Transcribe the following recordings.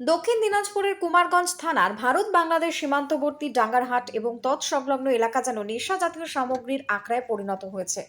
দক্ষিণ দিনাজপুরের কুমারগঞ্জ থানার ভারত বাংলাদেশ সীমান্তবর্তী ডাঙ্গারহাট এবং তৎসংলগ্ন এলাকা যেন নেশা জাতীয় সামগ্রীর আখড়ায় পরিণত হয়েছে।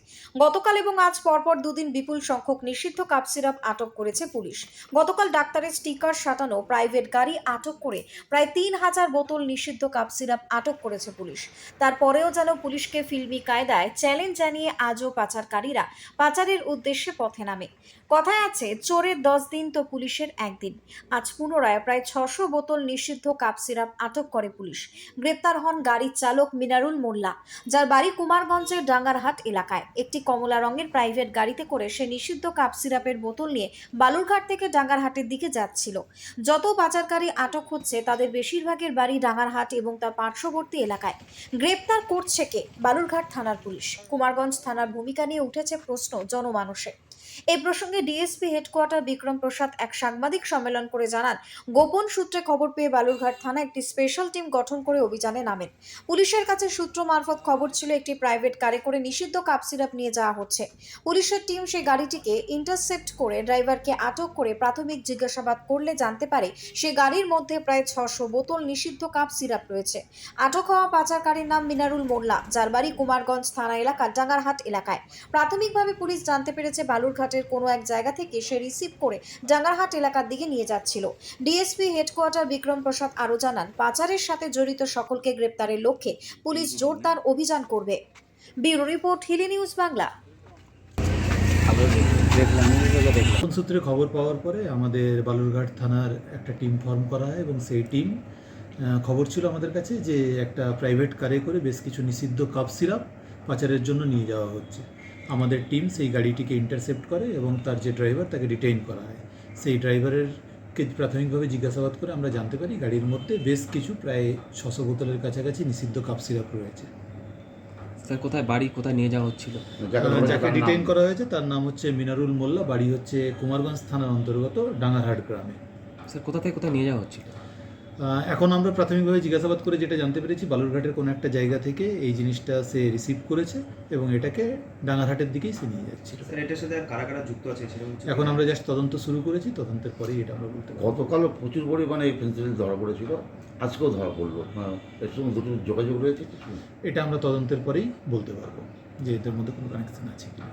গতকাল এবং আজ পরপর দুদিন বিপুল সংখ্যক নিষিদ্ধ কাপ সিরাপ আটক করেছে পুলিশ। গতকাল ডাক্তারের স্টিকার সাটানো প্রাইভেট গাড়ি আটক করে প্রায় তিন হাজার বোতল নিষিদ্ধ কাপ সিরাপ আটক করেছে পুলিশ। তারপরেও যেন পুলিশকে ফিল্মি কায়দায় চ্যালেঞ্জ জানিয়ে আজও পাচারকারীরা পাচারের উদ্দেশ্যে পথে নামে। কথায় আছে, চোরের দশ দিন তো পুলিশের একদিন। আজ পুনরায় প্রায় ছশো বোতল নিষিদ্ধ কাপ সিরাপ আটক করে পুলিশ। গ্রেপ্তার হন গাড়ির চালক মিনারুল মোল্লা, যার বাড়ি কুমারগঞ্জের ডাঙ্গারহাট এলাকায়। একটি কমলা রঙের প্রাইভেট গাড়িতে করে সে নিষিদ্ধ কাপ সিরাপের বোতল নিয়ে বালুরঘাট থেকে ডাঙ্গারহাটের দিকে যাচ্ছিল। যত পাচারকারী আটক হচ্ছে, তাদের বেশিরভাগের বাড়ি ডাঙ্গারহাট এবং তার পার্শ্ববর্তী এলাকায়। গ্রেপ্তার করছে কে? বালুরঘাট থানার পুলিশ। কুমারগঞ্জ থানার ভূমিকা নিয়ে উঠেছে প্রশ্ন জনমানুষে। এই প্রসঙ্গে ডিএসপি হেডকোয়ার্টার বিক্রম প্রসাদ এক সাংবাদিক সম্মেলন করে জানান, গোপন সূত্রে খবর পেয়ে বালুরঘাট থানা একটি স্পেশাল টিম গঠন করে অভিযানে নামেন। পুলিশের কাছে সূত্র মারফত খবর ছিল একটি প্রাইভেট কারে করে নিষিদ্ধ কাপ সিরাপ নিয়ে যাওয়া হচ্ছে। পুলিশের টিম সেই গাড়িটিকে ইন্টারসেপ্ট করে ড্রাইভারকে আটক করে প্রাথমিক জিজ্ঞাসাবাদ করলে জানতে পারে সে গাড়ির মধ্যে প্রায় ছশো বোতল নিষিদ্ধ কাপ সিরাপ রয়েছে। আটক হওয়া পাচারকারীর নাম মিনারুল মোল্লা, যার বাড়ি কুমারগঞ্জ থানা এলাকা, ডাঙ্গারহাট এলাকায়। প্রাথমিকভাবে পুলিশ জানতে পেরেছে বালুরঘাটের কোনো এক জায়গা থেকে সে রিসিভ করে ডাঙ্গারহাট এলাকার দিকে নিয়ে যাচ্ছিল। ডিএসপি হেডকোয়ার্টার বিক্রম প্রসাদ আরও জানান, পাচারের সাথে জড়িত সকলকে গ্রেপ্তারের লক্ষ্যে পুলিশ জোরদার অভিযান করবে। Bureau report, Hili news Bangla. সূত্রে খবর পাওয়ার পরে আমাদের বালুরঘাট থানার একটা টিম ফর্ম করা হয় এবং সেই টিম খবর ছিল আমাদের কাছে যে একটা প্রাইভেট কারে করে বেশ কিছু নিষিদ্ধ কাপ সিরাপ পাচারের জন্য নিয়ে যাওয়া হচ্ছে। আমাদের টিম সেই গাড়িটিকে ইন্টারসেপ্ট করে এবং তার যে ড্রাইভার তাকে ডিটেইন করা হয়। সেই ড্রাইভারের কে প্রাথমিকভাবে জিজ্ঞাসাবাদ করে আমরা জানতে পারি গাড়ির মধ্যে বেশ কিছু প্রায় ছশো বোতলের কাছাকাছি নিষিদ্ধ কাপ সিরাপ রয়েছে। স্যার কোথায় বাড়ি কোথায় নিয়ে যাওয়া হচ্ছিল? যাকে ডিটেইন করা হয়েছে তার নাম হচ্ছে মিনারুল মোল্লা বাড়ি হচ্ছে কুমারগঞ্জ থানার অন্তর্গত ডাঙ্গারহাট গ্রামে। স্যার কোথা থেকে কোথায় নিয়ে যাওয়া হচ্ছিল? এখন আমরা প্রাথমিকভাবে জিজ্ঞাসাবাদ করে যেটা জানতে পেরেছি বালুরঘাটের কোনো একটা জায়গা থেকে এই জিনিসটা সে রিসিভ করেছে এবং এটাকে ডাঙ্গারহাটের দিকেই সে নিয়ে যাচ্ছিল স্যার এটার সাথে আর কারা কারা যুক্ত আছে? এখন আমরা জাস্ট তদন্ত শুরু করেছি তদন্তের পরেই এটা আমরা বলতে গতকালও প্রচুর পরিমাণে এই ফেন্সিডিল ধরা পড়েছিল আজকেও ধরা পড়ল। হ্যাঁ। এর সঙ্গে দুটো যোগাযোগ রয়েছে কিছু এটা আমরা তদন্তের পরেই বলতে পারব যে এদের মধ্যে কোনো কানেকশন আছে কিনা।